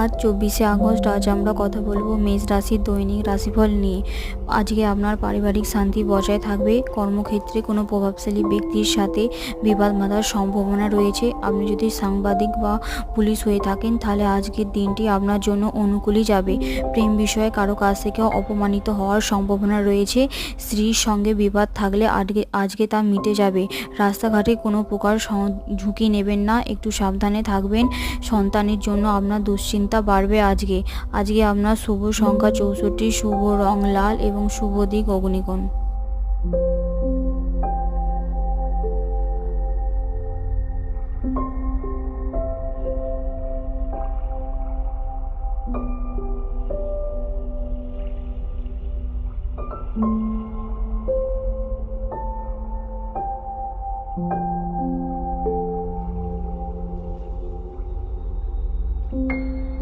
আজ চব্বিশে আগস্ট, আজ আমরা কথা বলব মেষ রাশির দৈনিক রাশিফল নিয়ে। আজকে আপনার পারিবারিক শান্তি বজায় থাকবে, কর্মক্ষেত্রে কোনো প্রভাবশালী ব্যক্তির সাথে বিবাদ বাঁধার সম্ভাবনা রয়েছে। আপনি যদি সাংবাদিক বা পুলিশ হয়ে থাকেন, তাহলে আজকের দিনটি আপনার জন্য অনুকূলই যাবে। প্রেম বিষয়ে কারও কাছ থেকে অপমানিত হওয়ার সম্ভাবনা রয়েছে। স্ত্রীর সঙ্গে বিবাদ থাকলে আজকে আজকে তা মিটে যাবে। রাস্তাঘাটে কোনো প্রকার ঝুঁকি নেবেন না, একটু সাবধানে থাকবেন। সন্তানের জন্য আপনার দুশ্চিন্তা চিন্তা বাড়বে আজকে। আজকে আপনার শুভ সংখ্যা চৌষট্টি, শুভ রং লাল এবং শুভ দিক অগ্নিকোণ।